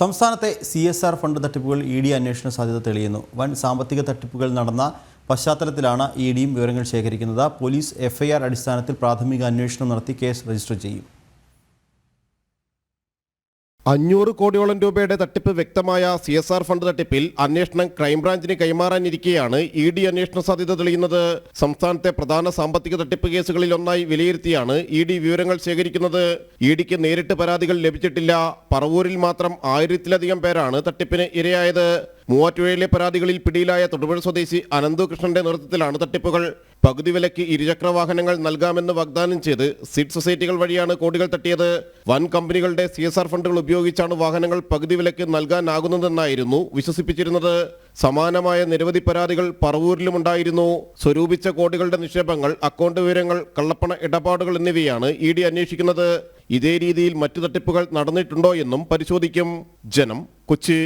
സംസ്ഥാനത്തെ C S R fund തട്ടിപ്പുകൾ E D അന്വേഷണ സാധ്യത തെളിയുന്നു. വൻ സാമ്പത്തിക തട്ടിപ്പുകൾ നടന്ന പശ്ചാത്തലത്തിലാണ് ഇ ഡിയും വിവരങ്ങൾ ശേഖരിക്കുന്നത്. പോലീസ് എഫ്ഐആർ അടിസ്ഥാനത്തിൽ പ്രാഥമിക അന്വേഷണം നടത്തി കേസ് രജിസ്റ്റർ ചെയ്യും. അഞ്ഞൂറ് കോടിയോളം രൂപയുടെ തട്ടിപ്പ് വ്യക്തമായ സി എസ് ആർ ഫണ്ട് തട്ടിപ്പിൽ അന്വേഷണം ക്രൈംബ്രാഞ്ചിന് കൈമാറാനിരിക്കെയാണ് ഇ ഡി അന്വേഷണ സാധ്യത തെളിയുന്നത്. സംസ്ഥാനത്തെ പ്രധാന സാമ്പത്തിക തട്ടിപ്പ് കേസുകളിൽ ഒന്നായി വിലയിരുത്തിയാണ് ഇ ഡി വിവരങ്ങൾ ശേഖരിക്കുന്നത്. ഇ ഡിക്ക് നേരിട്ട് പരാതികൾ ലഭിച്ചിട്ടില്ല. പറവൂരിൽ മാത്രം ആയിരത്തിലധികം പേരാണ് തട്ടിപ്പിന് ഇരയായത്. മൂവാറ്റുപുഴയിലെ പരാതികളിൽ പിടിയിലായ തൊടുപുഴ സ്വദേശി അനന്തുകൃഷ്ണന്റെ നേതൃത്വത്തിലാണ് തട്ടിപ്പുകൾ. പകുതി വിലയ്ക്ക് ഇരുചക്ര വാഹനങ്ങൾ നൽകാമെന്ന് വാഗ്ദാനം ചെയ്ത് സീഡ് സൊസൈറ്റികൾ വഴിയാണ് കോടികൾ തട്ടിയത്. വൻ കമ്പനികളുടെ സി എസ് ആർ ഫണ്ടുകൾ ഉപയോഗിച്ചാണ് വാഹനങ്ങൾ പകുതി വിലയ്ക്ക് നൽകാനാകുന്നതെന്നായിരുന്നു വിശ്വസിപ്പിച്ചിരുന്നത്. സമാനമായ നിരവധി പരാതികൾ പറവൂരിലും ഉണ്ടായിരുന്നു. സ്വരൂപിച്ച കോടികളുടെ നിക്ഷേപങ്ങൾ അക്കൗണ്ട് വിവരങ്ങൾ കള്ളപ്പണ ഇടപാടുകൾ എന്നിവയാണ് ഇ ഡി അന്വേഷിക്കുന്നത്. ഇതേ രീതിയിൽ മറ്റു തട്ടിപ്പുകൾ നടന്നിട്ടുണ്ടോ എന്നും പരിശോധിക്കും. ജനം കൊച്ചി.